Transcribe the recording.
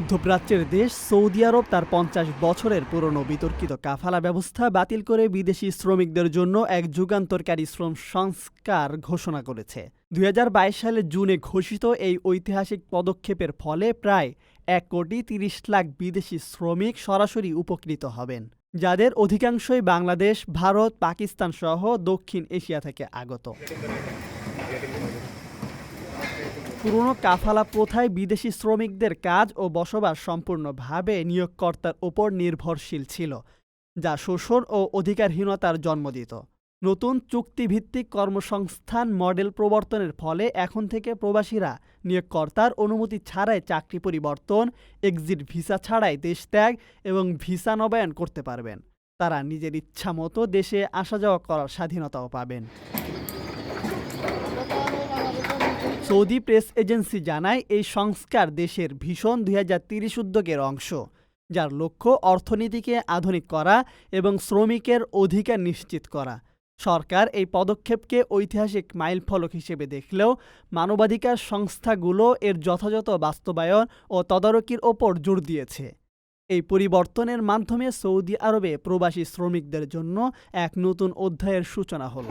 মধ্যপ্রাচ্যের দেশ সৌদি আরব তার পঞ্চাশ বছরের পুরনো বিতর্কিত কাফালা ব্যবস্থা বাতিল করে বিদেশি শ্রমিকদের জন্য এক যুগান্তরকারী শ্রম সংস্কার ঘোষণা করেছে। দুই হাজার বাইশ সালে জুনে ঘোষিত এই ঐতিহাসিক পদক্ষেপের ফলে প্রায় এক কোটি তিরিশ লাখ বিদেশি শ্রমিক সরাসরি উপকৃত হবেন, যাদের অধিকাংশই বাংলাদেশ, ভারত, পাকিস্তান সহ দক্ষিণ এশিয়া থেকে আগত। পুরনো কাফালা প্রথায় বিদেশি শ্রমিকদের কাজ ও বসবাস সম্পূর্ণভাবে নিয়োগকর্তার ওপর নির্ভরশীল ছিল, যা শোষণ ও অধিকারহীনতার জন্ম দিত। নতুন চুক্তিভিত্তিক কর্মসংস্থান মডেল প্রবর্তনের ফলে এখন থেকে প্রবাসীরা নিয়োগকর্তার অনুমতি ছাড়াই চাকরি পরিবর্তন, এক্সিট ভিসা ছাড়াই দেশ ত্যাগ এবং ভিসা নবায়ন করতে পারবেন। তারা নিজের ইচ্ছা মতো দেশে আসা যাওয়া করার স্বাধীনতাও পাবেন। সৌদি প্রেস এজেন্সি জানায়, এই সংস্কার দেশের ভীষণ দুই হাজার উদ্যোগের অংশ, যার লক্ষ্য অর্থনীতিকে আধুনিক করা এবং শ্রমিকের অধিকার নিশ্চিত করা। সরকার এই পদক্ষেপকে ঐতিহাসিক মাইলফলক হিসেবে দেখলেও মানবাধিকার সংস্থাগুলো এর যথাযথ বাস্তবায়ন ও তদারকির ওপর জোর দিয়েছে। এই পরিবর্তনের মাধ্যমে সৌদি আরবে প্রবাসী শ্রমিকদের জন্য এক নতুন অধ্যায়ের সূচনা হলো।